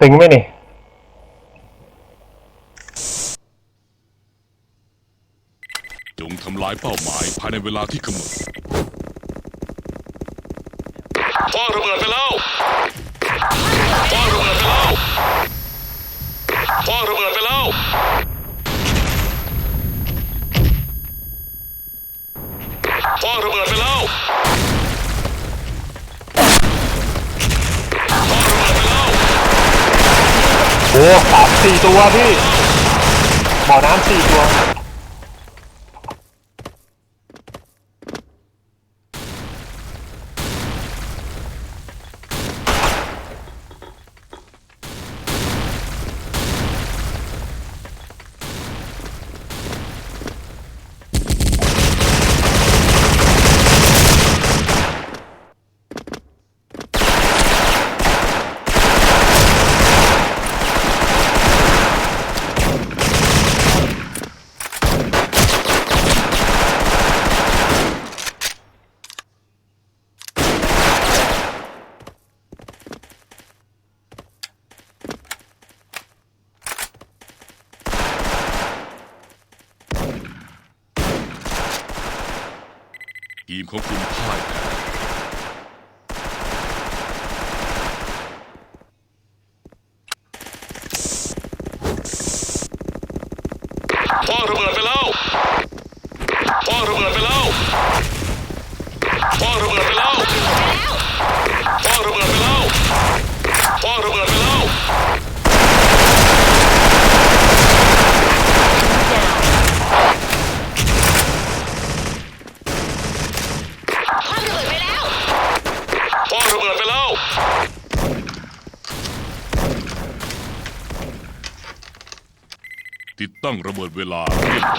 ตึงไหมนี่ จงทำลายเป้าหมายภายในเวลาที่กำหนดคว้าระเบิดไปแล้วคว้าระเบิดไปแล้วคว้าระเบิดไปแล้ว สามสี่ตัวพี่บ่อน้ำสี่ตัว ทีมของคุณพ่ายแพ้ ติดตั้งระเบิดเวลา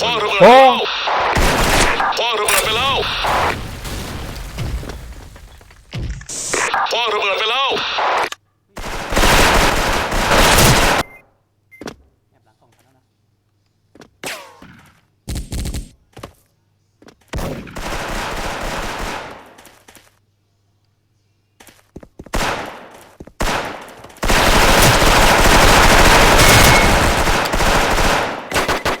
พ่อระเบิดไปแล้วพ่อระเบิดไปแล้วพ่อระเบิด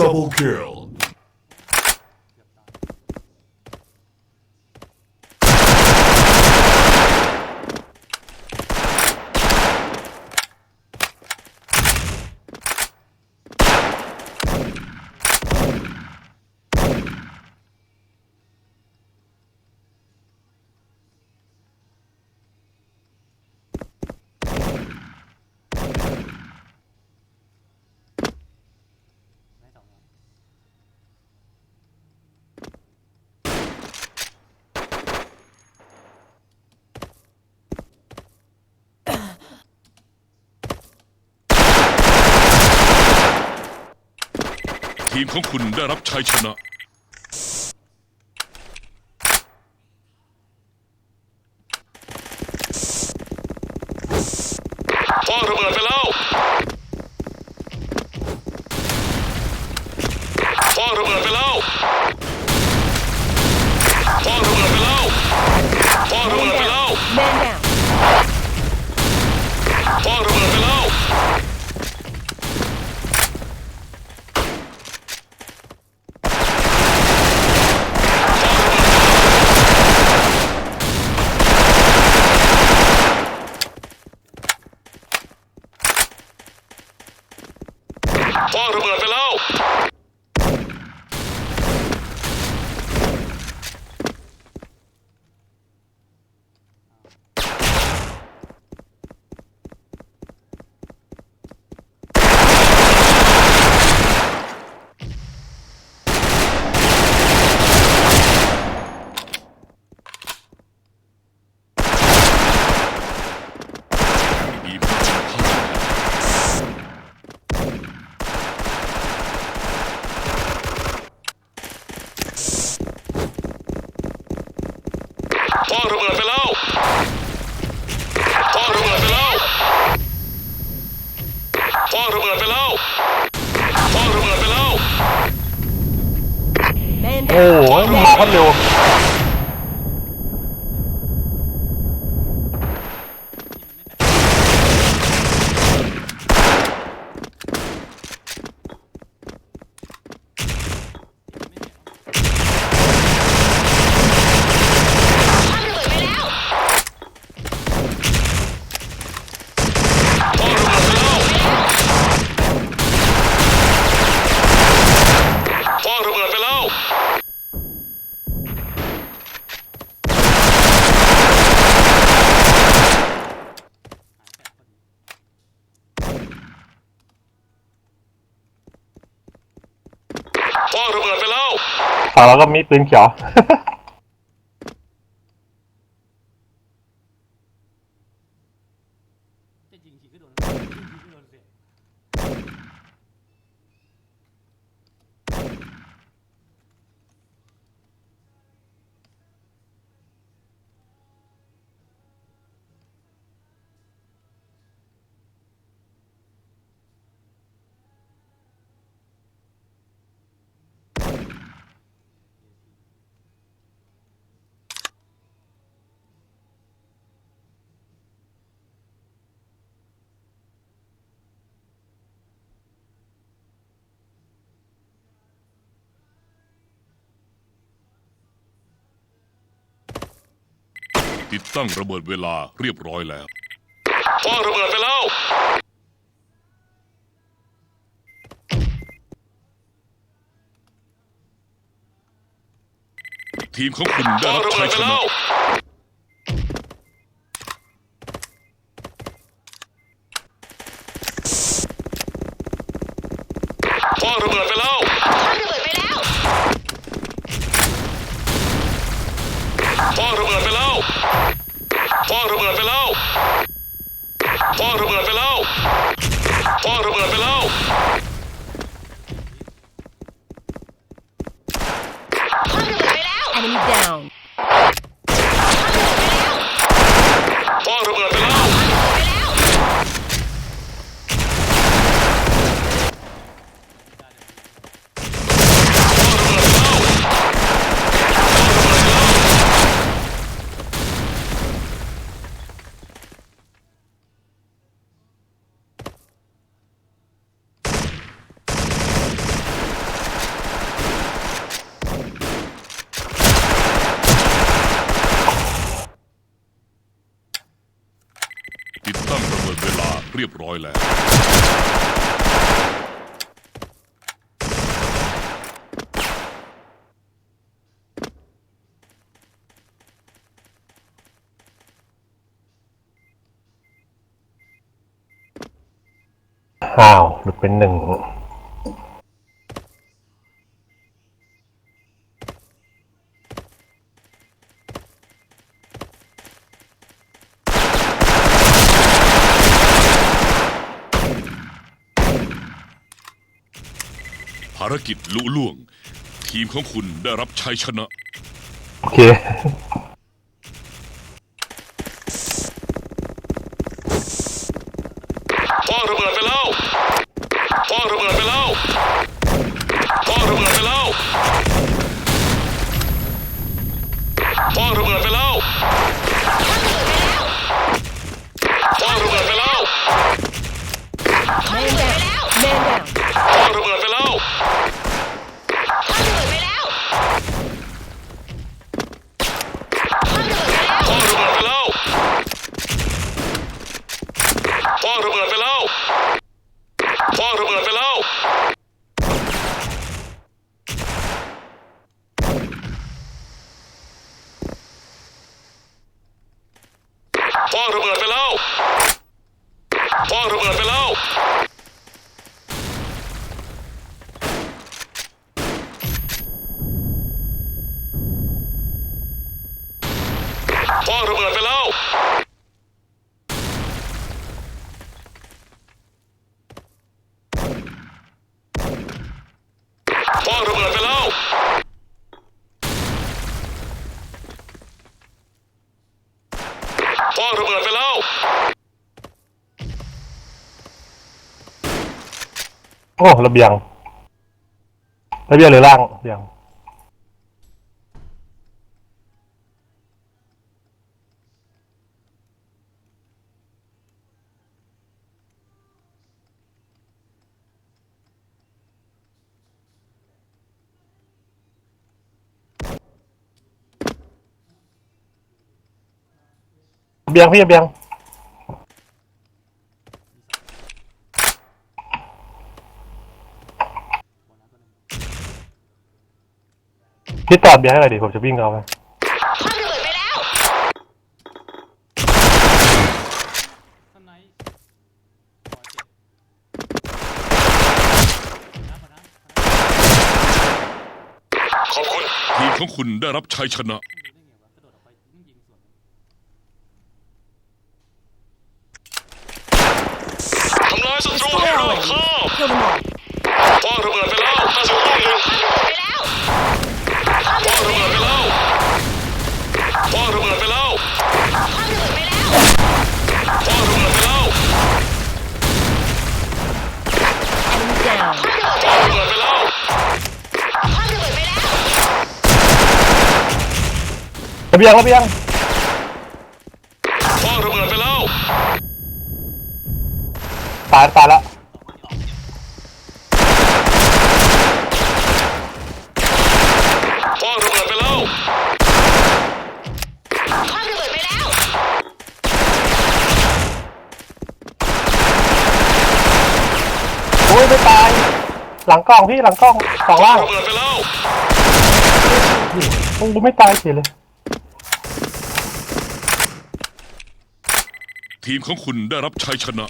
Double kill. ีมของคุณได้รับชัยชนะ โอ้โหมาโคตเร็ว แล้วก็มีปืนเขียว ติดตั้งระเบิดเวลาเรียบร้อยแล้ววางระเบิดไปแล้ว ทีมของคุณได้รับชัยชนะ อยแล้ว อ้าวหลุดเป็นหนึ่ง ลุล่วง ทีมของคุณได้รับชัยชนะ โอเค โอ้ระเบียงระเบียงหรือล่างระเบียงระเบียงพี่ระเบียง พี่ตอดเบียร์ให้หน่อยดิผมจะวิ่งเอาไปคว้างระเบิดไปแล้วข้างในปล่อยเจ็บน้ำปะน้ำขอบคุณทีมของคุณได้รับชัยชนะดูได้ไงวะกระโดดออกไปต้องยิงสวนทำลายศัตรูให้รอบคอบ Kill them all คว้างระเบิด เบียงระเบียงคว้างระเบิดไปแล้ว ตายตายแล้วคว้างระเบิดไปแล้ว คว้างระเบิดไปแล้ว โอ้ยไม่ตาย หลังกล้องพี่หลังกล้องสองคว้าล่างงระเบิดไปแล้ว โอ้ไม่ตายเฉยเลย ทีมของคุณได้รับชัยชนะ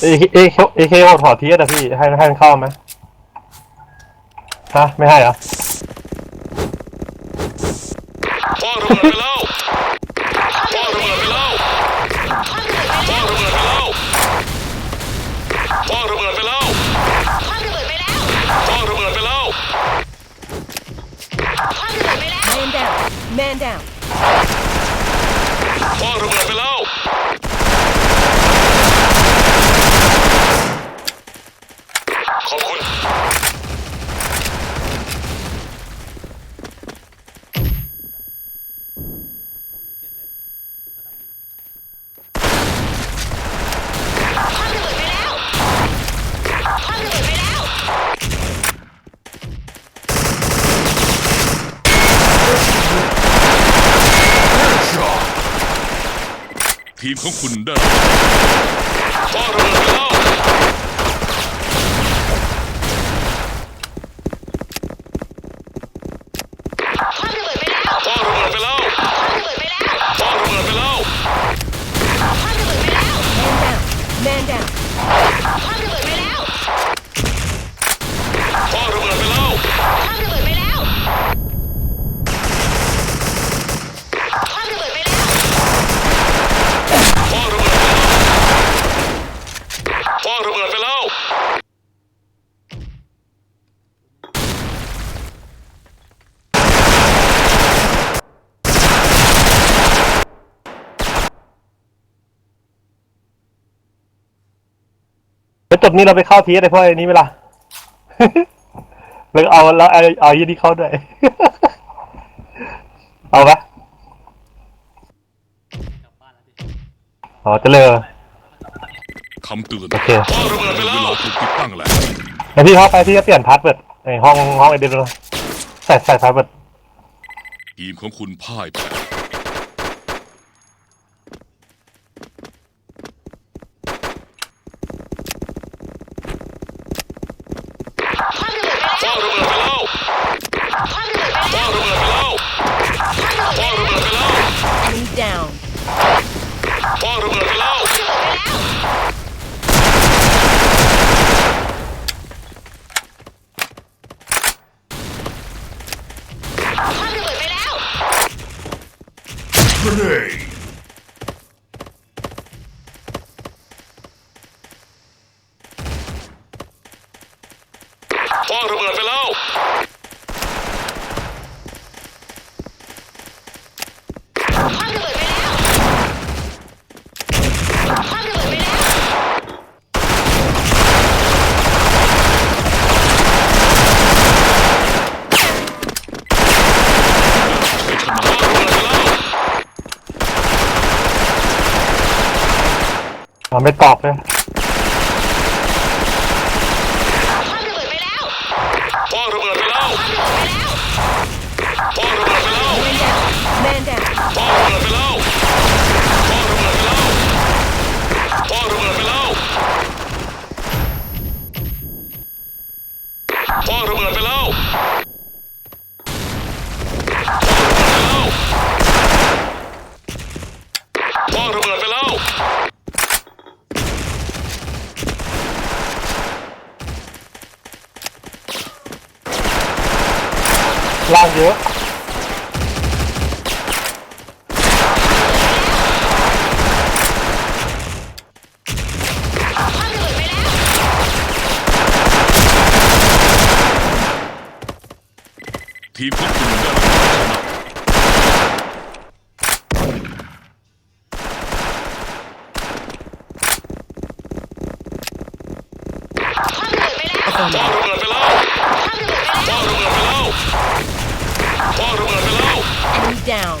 เอเอเอเคโอถอดเทียดอะพี่ ให้ให้มันเข้าไหมฮะ ไม่ให้เหรอว้างระเบิดไปแล้วคว้างระเบิดไปแล้ว คว้างระเบิดไป ค แล้ว ว้างระเบิดไปแล้วคว้างระเบิดไปแล้ว คว้างระเบิดไปแล้ว คว้างระเบิดไปแล้ว คว้างระเบิดไปแล้ว Man down Man down คว้างระเบิดไปแล้ว ขอบคุณ เจ็ดเลยสไลด์ยิง คว้างระเบิดไปแล้วคว้างระเบิดไปแล้ว Shot. ทีมของคุณได้ แล้วจุดนี้เราไปเข้าทีอะไรพวกไอ้นี้เวลาแล้วเอาแล้วเอาเอายี่นี่เข้าด้วย เอาปะกลับบ้านแล้วดิอ๋อเจะเลยคำเตือนโอเคคว้างระเบิดไปแล้วเวลาถูกติดตั้งแล้ว แล้วพี่เข้าไปพี่ก็เปลี่ยนพาสเวิร์ดในห้องห้องไอเดียเลยใส่ใส่พาสเวิร์ดทีมของคุณพ่ายแพ้ ค ไม่ตอบเลย bu. Team Efendim. down.